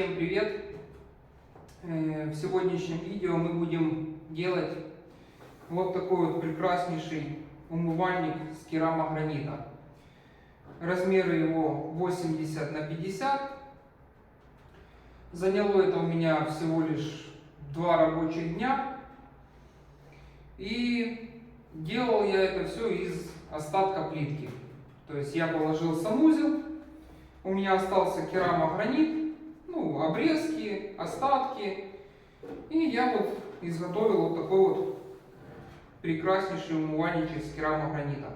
Всем привет! Э, В сегодняшнем видео мы будем делать вот такой вот прекраснейший умывальник с керамогранита. Размеры его 80 на 50. Заняло это у меня всего лишь два рабочих дня. И делал я это все из остатка плитки. То есть я положил санузел, у меня остался керамогранит, ну, обрезки, остатки. И я вот изготовил вот такой вот прекраснейший умывальничек с керамогранита.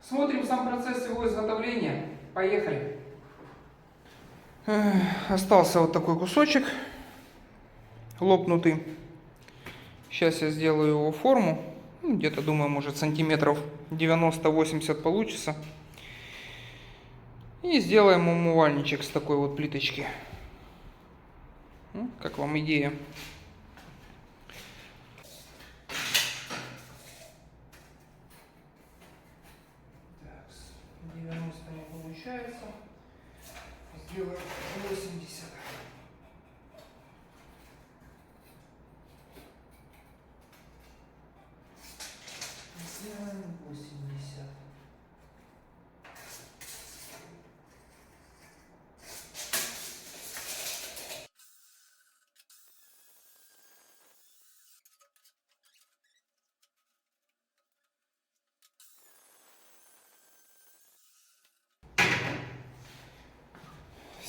Смотрим сам процесс его изготовления. Поехали. Остался вот такой кусочек лопнутый. Сейчас я сделаю его форму. Ну, Где-то, думаю, может сантиметров 90-80 получится. И сделаем умывальничек с такой вот плиточки. Как вам идея? Так, с 90 не получается. Сделаем 80. Сделаем 80.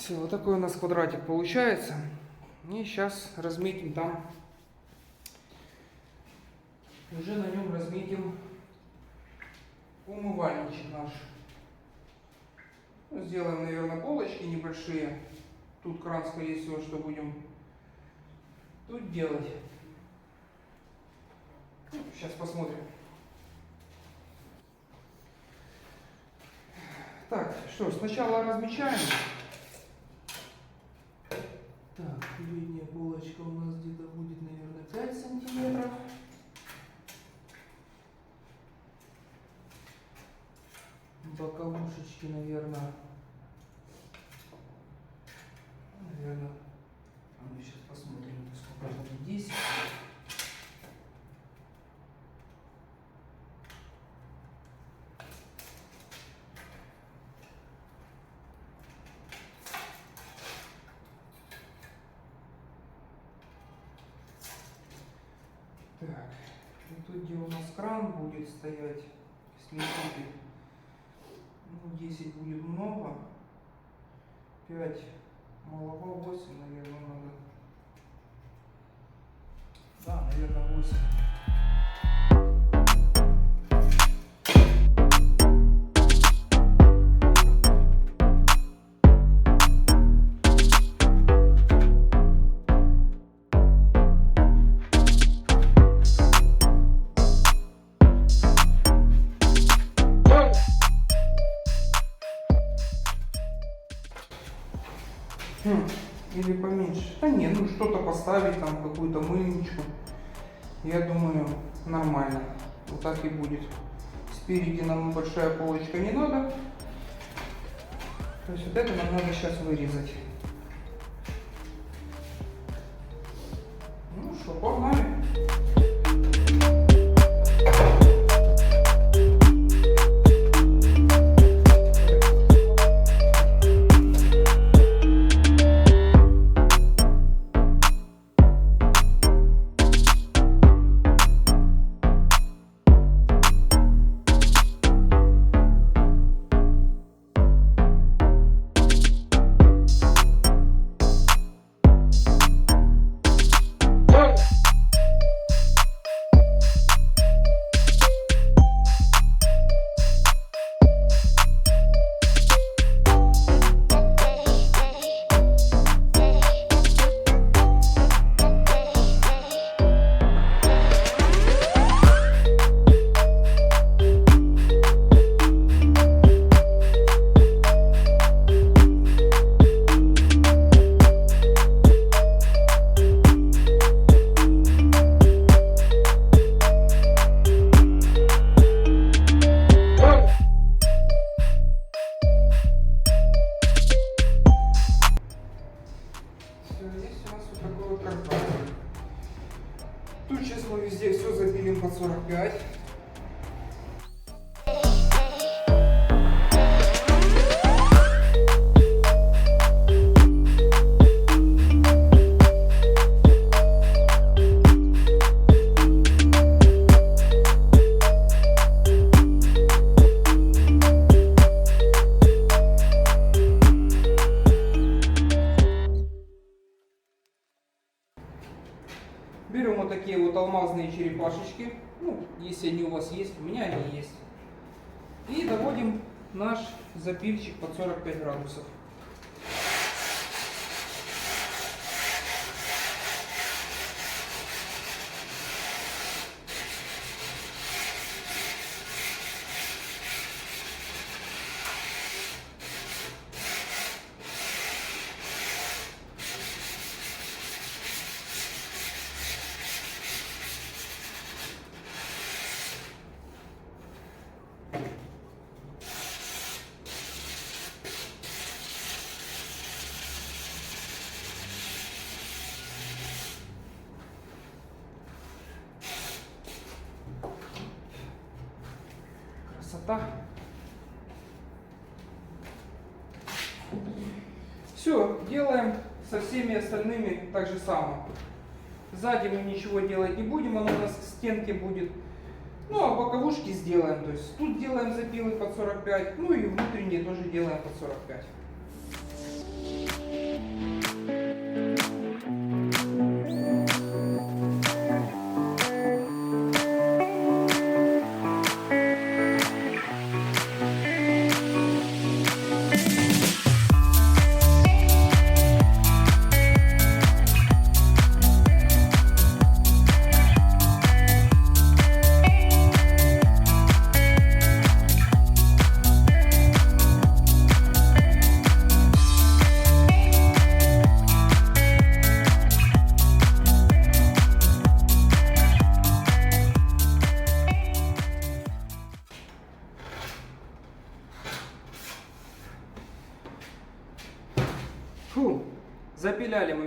Все, вот такой у нас квадратик получается. И сейчас разметим там. Уже на нем разметим умывальничек наш. Ну, Сделаем, наверное, полочки небольшие. Тут кран, скорее всего, что будем тут делать. Ну, Сейчас посмотрим. Так, что, сначала размечаем. Так, передняя полочка у нас где-то будет, наверное, 5 сантиметров. Боковушечки, наверное, наверное, а мы сейчас посмотрим, сколько будет 10. Так, и тут, где у нас кран будет стоять, если будет, ну, 10 будет много, 5 малого 8, наверное, надо. Да, наверное, 8. Поставить, там какую-то мыльничку. Я думаю, нормально. Вот так и будет. Спереди нам большая полочка не надо. То есть вот это нам надо сейчас вырезать. Ну что, черепашечки. Ну, если они у вас есть, у меня они есть. И доводим наш запильчик под 45 градусов. Красота. Все, делаем со всеми остальными так же самое. Сзади мы ничего делать не будем, оно у нас к стенке будет. Ну, а боковушки сделаем, то есть тут делаем запилы под 45, ну и внутренние тоже делаем под 45.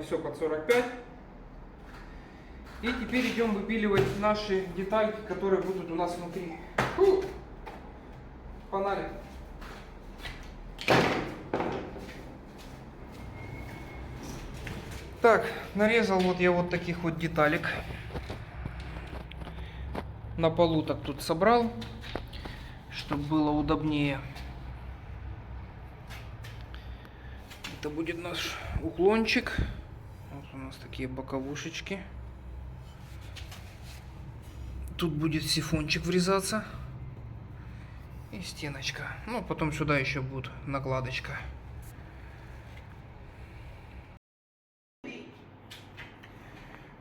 Все под 45. И теперь идем выпиливать наши детальки, которые будут у нас внутри. Фу. Погнали. Так, нарезал вот я вот таких вот деталек. На полу так тут собрал, чтобы было удобнее. Это будет наш уклончик. Нас такие боковушечки. Тут будет сифончик врезаться. И стеночка. Ну, потом сюда еще будет накладочка.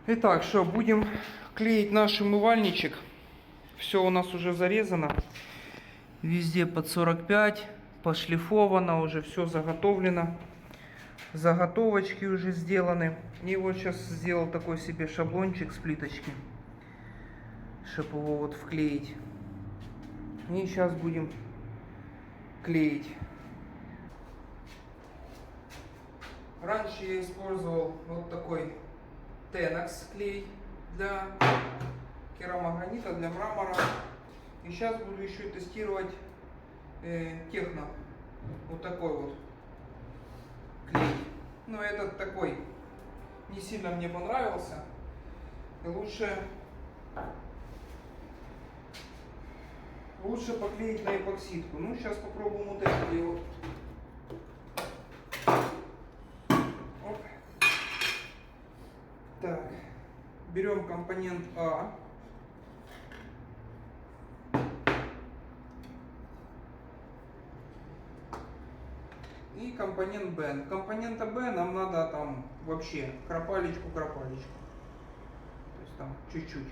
Итак, что, будем клеить наш умывальничек. Все у нас уже зарезано. Везде под 45. Пошлифовано, уже все заготовлено заготовочки уже сделаны. И вот сейчас сделал такой себе шаблончик с плиточки, чтобы его вот вклеить. И сейчас будем клеить. Раньше я использовал вот такой Tenax клей для керамогранита, для мрамора. И сейчас буду еще тестировать э, техно. Вот такой вот. Но этот такой не сильно мне понравился. И лучше лучше поклеить на эпоксидку. Ну, сейчас попробуем вот это дело. Оп. Так, берем компонент А. и компонент Б. Компонента Б нам надо там вообще кропалечку, кропалечку. То есть там чуть-чуть.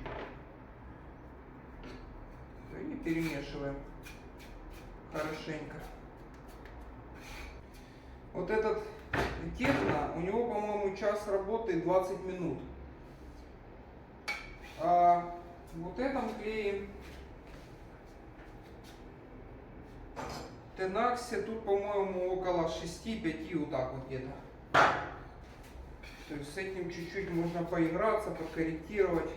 И перемешиваем хорошенько. Вот этот техно, у него, по-моему, час работы 20 минут. А вот этом клеем Тенаксе тут, по-моему, около 6-5 вот так вот где-то. То есть с этим чуть-чуть можно поиграться, покорректировать.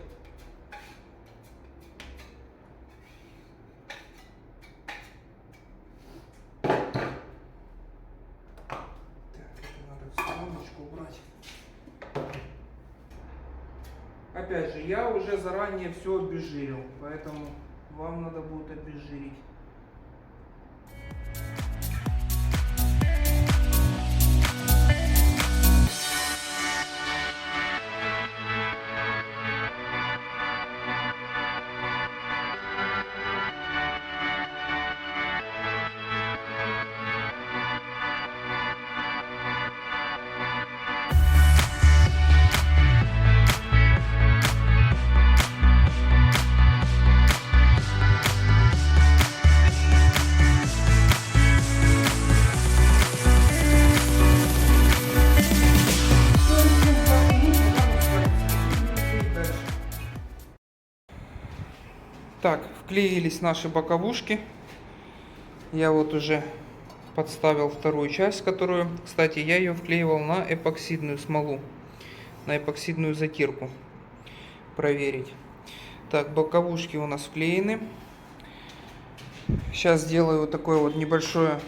Опять же, я уже заранее все обезжирил, поэтому вам надо будет обезжирить. Так, вклеились наши боковушки. Я вот уже подставил вторую часть, которую, кстати, я ее вклеивал на эпоксидную смолу, на эпоксидную затирку. Проверить. Так, боковушки у нас вклеены. Сейчас сделаю вот такое вот небольшое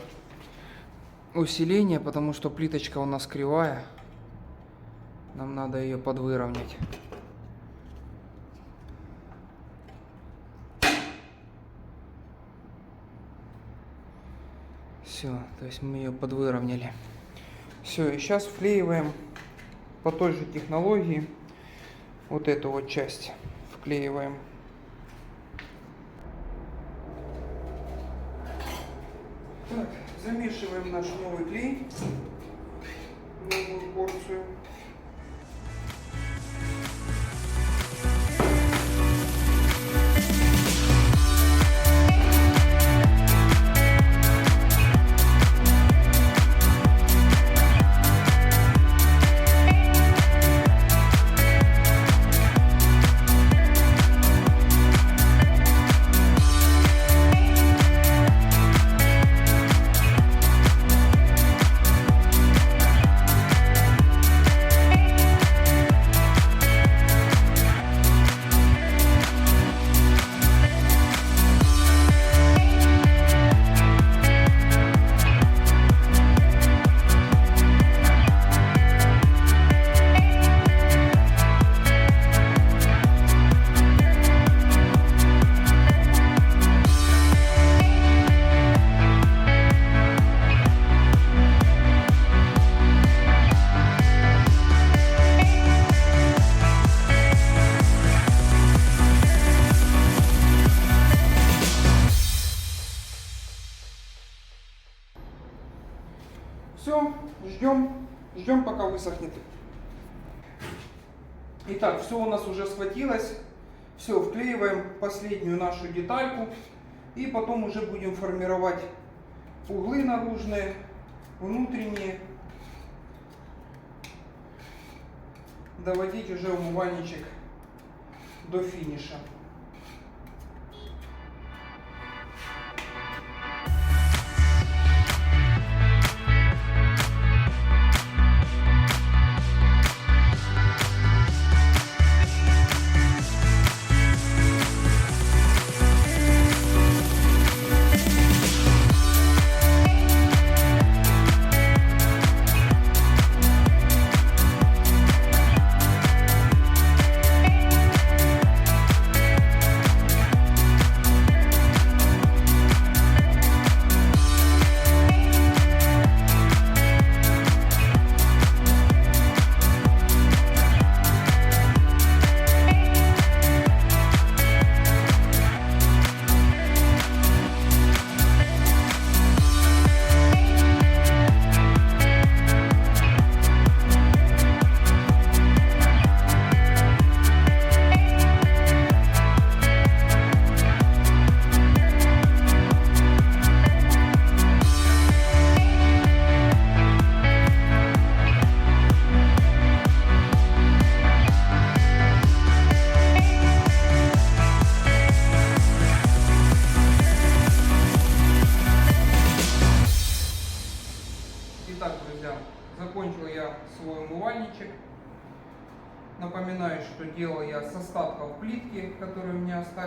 усиление, потому что плиточка у нас кривая. Нам надо ее подвыровнять. Все, то есть мы ее подвыровняли. Все, и сейчас вклеиваем по той же технологии вот эту вот часть вклеиваем. Так, замешиваем наш новый клей, новую порцию. Итак, все у нас уже схватилось. Все, вклеиваем последнюю нашу детальку. И потом уже будем формировать углы наружные, внутренние. Доводить уже умывальничек до финиша.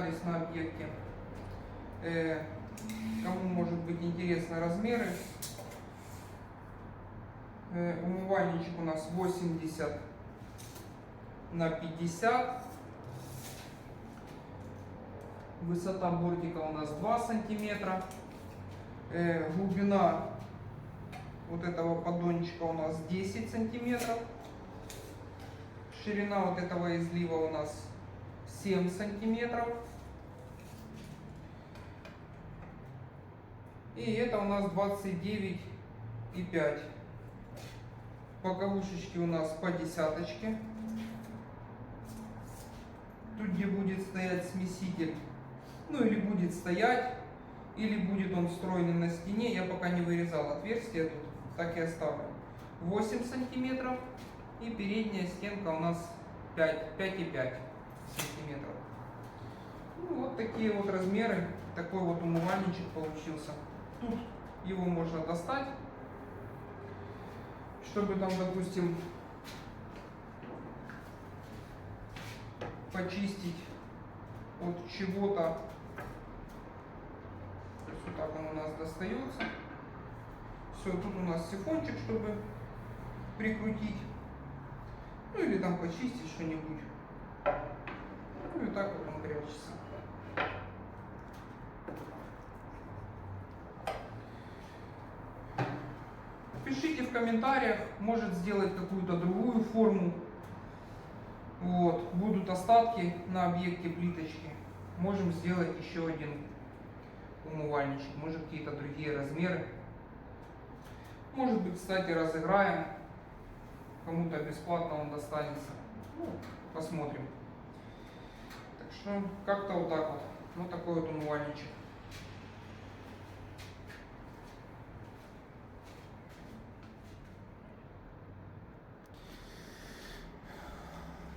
Остались на объекте. Э, кому может быть интересны размеры. Э, умывальничек у нас 80 на 50. Высота бортика у нас 2 сантиметра. Э, глубина вот этого поддончика у нас 10 сантиметров. Ширина вот этого излива у нас 7 сантиметров. И это у нас 29 и 5. Боковушечки у нас по десяточке. Тут где будет стоять смеситель, ну или будет стоять, или будет он встроенный на стене, я пока не вырезал отверстие тут, так и оставлю. 8 сантиметров и передняя стенка у нас 5, 5,5 сантиметров. Ну, вот такие вот размеры, такой вот умывальничек получился. Тут его можно достать, чтобы там, допустим, почистить от чего-то. Вот так он у нас достается. Все, тут у нас сифончик, чтобы прикрутить. Ну или там почистить что-нибудь. Ну и так вот он прячется. Пишите в комментариях, может сделать какую-то другую форму. Вот, будут остатки на объекте плиточки. Можем сделать еще один умывальничек, может какие-то другие размеры. Может быть, кстати, разыграем. Кому-то бесплатно он достанется. Ну, посмотрим. Так что как-то вот так вот. Вот такой вот умывальничек.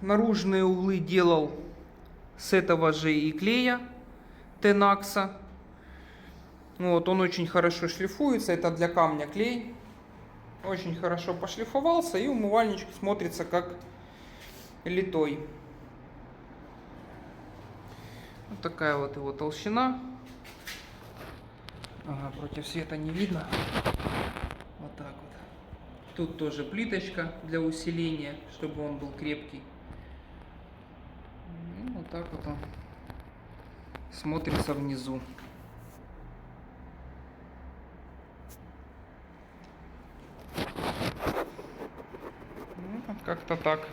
Наружные углы делал с этого же и клея Тенакса. Вот, он очень хорошо шлифуется, это для камня клей. Очень хорошо пошлифовался и умывальничек смотрится как литой. Вот такая вот его толщина. Ага, против света не видно. Вот так вот. Тут тоже плиточка для усиления, чтобы он был крепкий. Вот так вот он смотрится внизу. Ну, как-то так.